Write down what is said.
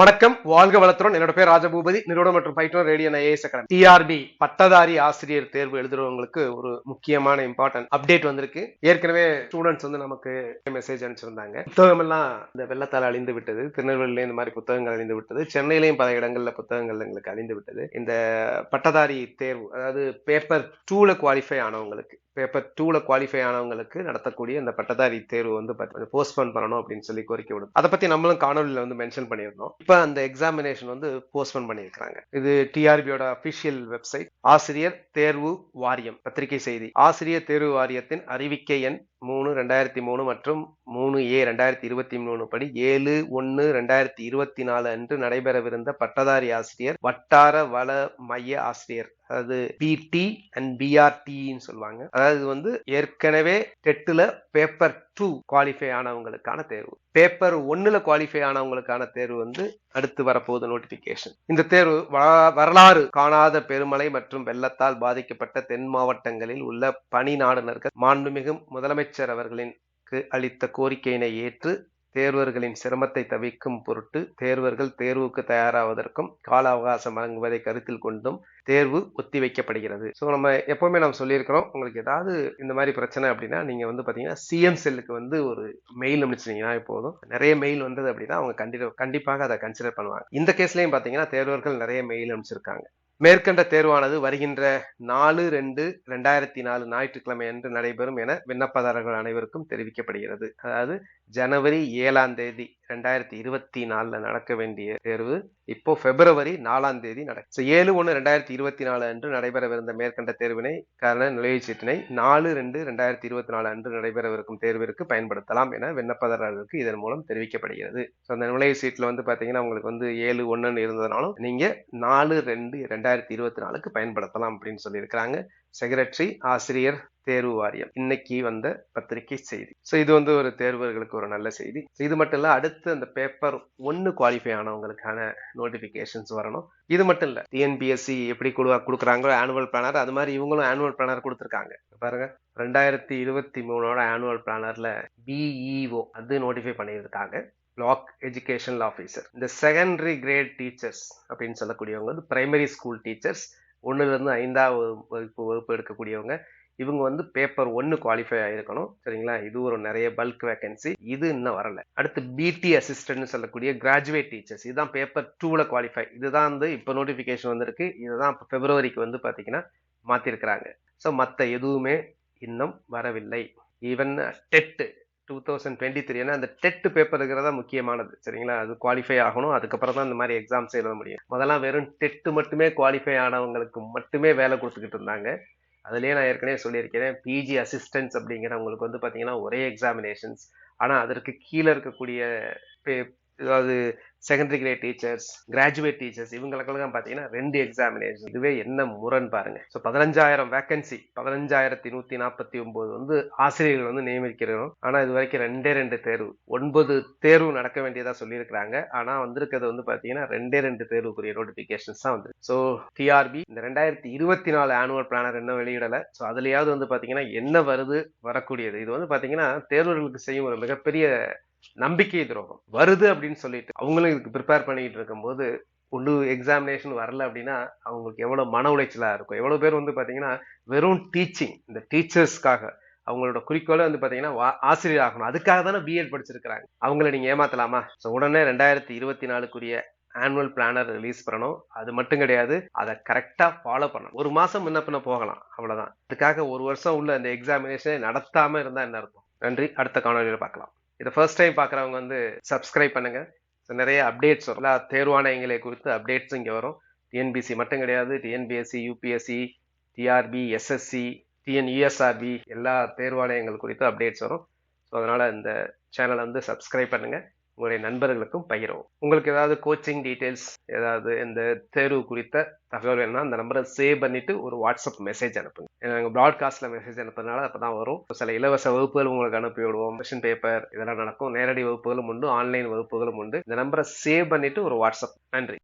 வணக்கம். வாழ்க வளத்துடன். என்னோட பேர் ராஜபூபதி. நிறுவனம் மற்றும் பயிற்றுனர் ரேடியோ ஐஏஎஸ் அகாடமி டிஆர்பி பட்டதாரி ஆசிரியர் தேர்வு எழுதுறவங்களுக்கு ஒரு முக்கியமான இம்பார்ட்டன்ட் அப்டேட் வந்திருக்கு. ஏற்கனவே ஸ்டூடெண்ட்ஸ் வந்து நமக்கு மெசேஜ் அனுப்பிச்சிருந்தாங்க. புத்தகம் எல்லாம் இந்த வெள்ளத்தால் அழிந்து விட்டது. திருநெல்வேலியில இந்த மாதிரி புத்தகங்கள் அழிந்து விட்டது. சென்னையிலையும் பல இடங்கள்ல புத்தகங்கள் எங்களுக்கு அழிந்து விட்டது. இந்த பட்டதாரி தேர்வு அதாவது பேப்பர் டூல குவாலிஃபை ஆனவங்களுக்கு பேப்பர் டூல குவாலிஃபை ஆனவங்களுக்கு நடத்தக்கூடிய இந்த பட்டதாரி தேர்வு வந்து போஸ்ட்போன் பண்ணணும் அப்படின்னு சொல்லி கோரிக்கை விடும். அதை பத்தி நம்மளும் காணொலியில வந்து மென்ஷன் பண்ணியிருந்தோம். இப்ப அந்த எக்ஸாமினேஷன் வந்து போஸ்ட்போன் பண்ணியிருக்காங்க இது டிஆர்பியோட அபிஷியல் வெப்சைட் ஆசிரியர் தேர்வு வாரியம் பத்திரிகை செய்தி. ஆசிரியர் தேர்வு வாரியத்தின் அறிவிக்கை எண் மூணு ரெண்டாயிரத்தி மூணு மற்றும் மூணு ஏ ரெண்டாயிரத்தி இருபத்தி மூணு படி ஏழு ஒன்று ரெண்டாயிரத்தி இருபத்தி நாலு அன்று நடைபெறவிருந்த பட்டதாரி ஆசிரியர் வட்டார வள மைய ஆசிரியர் அதாவது பிடி அண்ட் பிஆர்டின்னு சொல்லுவாங்க. அதாவது வந்து ஏற்கனவே டெட்டுல பேப்பர் டூ குவாலிஃபை ஆனவங்களுக்கான தேர்வு. பேப்பர் ஒன்னுல குவாலிஃபை ஆனவங்களுக்கான தேர்வு வந்து அடுத்து வரப்போகுது நோட்டிபிகேஷன் இந்த தேர்வு வரலாறு காணாத பெருமழை மற்றும் வெள்ளத்தால் பாதிக்கப்பட்ட தென் மாவட்டங்களில் உள்ள பணி நாடுனர்கள் மாண்புமிகு முதலமைச்சர் அவர்களின் அளித்த கோரிக்கையினை ஏற்று தேர்வர்களின் சிரமத்தை தவிக்கும் பொருட்டு தேர்வர்கள் தேர்வுக்கு தயாராவதற்கும் கால அவகாசம் வழங்குவதை கருத்தில் கொண்டும் தேர்வு ஒத்திவைக்கப்படுகிறது. ஸோ நம்ம எப்பவுமே நம்ம சொல்லியிருக்கிறோம் உங்களுக்கு ஏதாவது இந்த மாதிரி பிரச்சனை அப்படின்னா நீங்க வந்து பாத்தீங்கன்னா சிஎம் செல்லுக்கு வந்து ஒரு மெயில் அனுப்பிச்சிங்கன்னா போதும். நிறைய மெயில் வந்தது அப்படின்னா அவங்க கண்டிப்பாக கண்டிப்பாக அதை கன்சிடர் பண்ணுவாங்க. இந்த கேஸ்லயும் பாத்தீங்கன்னா தேர்வர்கள் நிறைய மெயில் அனுப்பிச்சிருக்காங்க. மேற்கண்ட தேர்வானது வருகின்ற நாலு ரெண்டு ரெண்டாயிரத்தி நாலு ஞாயிற்றுக்கிழமை அன்று நடைபெறும் என விண்ணப்பதாரர்கள் அனைவருக்கும் தெரிவிக்கப்படுகிறது. அதாவது ஜனவரி ஏழாம் தேதி ரெண்டாயிரத்தி இருபத்தி நாலுல நடக்க வேண்டிய தேர்வு. இப்போ பிப்ரவரி நாலாம் தேதி நடக்கும் ஏழு ஒன்று ரெண்டாயிரத்தி இருபத்தி நாலு அன்று நடைபெறவிருந்த மேற்கண்ட தேர்வினை காரண நுழைவுச் சீட்டினை நாலு ரெண்டு ரெண்டாயிரத்தி இருபத்தி நாலு அன்று நடைபெறவிருக்கும் தேர்விற்கு பயன்படுத்தலாம் என விண்ணப்பதாரர்களுக்கு இதன் மூலம் தெரிவிக்கப்படுகிறது. ஸோ அந்த நுழைவு சீட்டில் வந்து பார்த்தீங்கன்னா உங்களுக்கு வந்து ஏழு ஒன்றுன்னு இருந்ததுனாலும் நீங்கள் நாலு ரெண்டு ரெண்டாயிரத்தி இருபத்தி நாலுக்கு பயன்படுத்தலாம் அப்படின்னு சொல்லியிருக்கிறாங்க. செக்ரட்டரி ஆசிரியர் தேர்வு வாரியம். இன்னைக்கு வந்த பத்திரிகை செய்தி. ஸோ இது வந்து ஒரு தேர்வர்களுக்கு ஒரு நல்ல செய்தி. இது மட்டும் இல்ல அடுத்து அந்த பேப்பர் ஒன்னு குவாலிஃபை ஆனவங்களுக்கான நோட்டிஃபிகேஷன்ஸ் வரணும். இது மட்டும் இல்லை டிஎன்பிஎஸ்சி எப்படி கொடுக்குறாங்களோ ஆனுவல் பிளானர் அது மாதிரி இவங்களும் ஆனுவல் பிளானர் கொடுத்துருக்காங்க. பாருங்க ரெண்டாயிரத்தி இருபத்தி மூணோட ஆனுவல் பிளானர்ல பிஇஓ அது நோட்டிஃபை பண்ணியிருக்காங்க. பிளாக் எஜுகேஷனல் ஆஃபீஸர் இந்த செகண்டரி கிரேட் டீச்சர்ஸ் அப்படின்னு சொல்லக்கூடியவங்க வந்து பிரைமரி ஸ்கூல் டீச்சர்ஸ் ஒன்றுலேருந்து ஐந்தாவது வகுப்பு வகுப்பு எடுக்கக்கூடியவங்க. இவங்க வந்து பேப்பர் ஒன்று குவாலிஃபை ஆகிருக்கணும் சரிங்களா? இது ஒரு நிறைய பல்க் வேகன்சி இது இன்னும் வரல. அடுத்து பிடி அசிஸ்டன்ட் சொல்லக்கூடிய கிராஜுவேட் டீச்சர்ஸ் இதுதான் பேப்பர் டூவில் குவாலிஃபை இதுதான் வந்து இப்போ நோட்டிஃபிகேஷன் வந்திருக்கு. இதுதான் இப்போ பிப்ரவரிக்கு வந்து பார்த்தீங்கன்னா மாற்றிருக்கிறாங்க ஸோ மற்ற எதுவுமே இன்னும் வரவில்லை. Even TET two thousand twenty three ஏன்னா அந்த டெட் பேப்பர் இருக்கிறதா முக்கியமானது. சரிங்களா? அது குவாலிஃபை ஆகணும். அதுக்கப்புறம் தான் இந்த மாதிரி எக்ஸாம்ஸ் எழுத முடியும். முதல்லாம் வெறும் டெட்டு மட்டுமே குவாலிஃபை ஆனவங்களுக்கு மட்டுமே வேலை கொடுத்துக்கிட்டு இருந்தாங்க. அதுலேயே நான் ஏற்கனவே சொல்லியிருக்கிறேன் பிஜி அசிஸ்டன்ஸ் அப்படிங்கிறவங்களுக்கு வந்து பார்த்தீங்கன்னா ஒரே எக்ஸாமினேஷன்ஸ் ஆனால் அதற்கு கீழே இருக்கக்கூடிய அதாவது secondary grade teachers graduate teachers இவங்களுக்கெல்லாம் பார்த்தீங்கன்னா ரெண்டு எக்ஸாமினேஷன் இதுவே என்ன முரண் பாருங்க. ஸோ பதினஞ்சாயிரம் வேகன்சி பதினஞ்சாயிரத்தி நூத்தி நாற்பத்தி ஒன்பது வந்து ஆசிரியர்கள் வந்து நியமிக்கிறோம். ஆனால் இது வரைக்கும் ரெண்டே ரெண்டு தேர்வு ஒன்பது தேர்வு நடக்க வேண்டியதாக சொல்லியிருக்கிறாங்க. ஆனால் வந்திருக்கிறது வந்து பார்த்தீங்கன்னா ரெண்டே ரெண்டு தேர்வுக்குரிய நோட்டிபிகேஷன்ஸ் தான் வந்து ஸோ டிஆர்பி இந்த ரெண்டாயிரத்தி இருபத்தி நாலு ஆனுவல் பிளானர் என்ன வெளியிடலை. ஸோ அதுலயாவது வந்து பார்த்தீங்கன்னா என்ன வருது வரக்கூடியது. இது வந்து பார்த்தீங்கன்னா தேர்வர்களுக்கு செய்யும் ஒரு மிகப்பெரிய நம்பிக்கை துரோகம். வருது அப்படின்னு சொல்லிட்டு அவங்களும் இதுக்கு ப்ரிப்பேர் பண்ணிட்டு இருக்கும்போது ஒன்று எக்ஸாமினேஷன் வரல அப்படின்னா அவங்களுக்கு எவ்வளோ மன உளைச்சலாக இருக்கும். எவ்வளோ பேர் வந்து பார்த்தீங்கன்னா வெறும் டீச்சிங் இந்த டீச்சர்ஸ்க்காக அவங்களோட குறிக்கோளே வந்து பார்த்தீங்கன்னா ஆசிரியர் ஆகணும். அதுக்காக தானே பிஎட் படிச்சிருக்கிறாங்க. அவங்கள நீங்கள் ஏமாத்தலாமா? ஸோ உடனே ரெண்டாயிரத்தி இருபத்தி நாலுக்குரிய ஆனுவல் பிளானர் ரிலீஸ் பண்ணணும். அது மட்டும் கிடையாது அதை கரெக்டாக ஃபாலோ பண்ணணும். ஒரு மாதம் முன்ன பின்ன போகலாம் அவ்வளோதான் அதுக்காக ஒரு வருஷம் உள்ள அந்த எக்ஸாமினேஷனை நடத்தாமல் இருந்தால் என்ன அர்த்தம்? நன்றி. அடுத்த காணொலியில் பார்க்கலாம். இதை ஃபர்ஸ்ட் டைம் பார்க்குறவங்க வந்து சப்ஸ்கிரைப் பண்ணுங்க. நிறைய அப்டேட்ஸ் வரும். எல்லா தேர்வாணையங்களை குறித்து அப்டேட்ஸ் இங்கே வரும். டிஎன்பிசி மட்டும் கிடையாது. TNPSC UPSC TRB SSC TNUSRB எல்லா தேர்வாணையங்கள் குறித்து அப்டேட்ஸ் வரும். ஸோ அதனால் இந்த சேனலை வந்து சப்ஸ்கிரைப் பண்ணுங்கள் உங்களுடைய நண்பர்களுக்கும் பகிரவும். உங்களுக்கு ஏதாவது கோச்சிங் டீட்டெயில்ஸ் ஏதாவது இந்த தேர்வு குறித்த தகவல் வேணும்னா அந்த நம்பரை சேவ் பண்ணிட்டு ஒரு வாட்ஸ்அப் மெசேஜ் அனுப்புங்க. நாங்கள் ப்ராட்காஸ்ட்ல மெசேஜ் அனுப்புறதுனால அப்பதான் வரும். சில இலவச வகுப்புகள் உங்களுக்கு அனுப்பி விடுவோம். கொஷின் பேப்பர் இதெல்லாம் நடக்கும். நேரடி வகுப்புகளும் உண்டு. ஆன்லைன் வகுப்புகளும் உண்டு. இந்த நம்பரை சேவ் பண்ணிட்டு ஒரு வாட்ஸ்அப் நன்றி.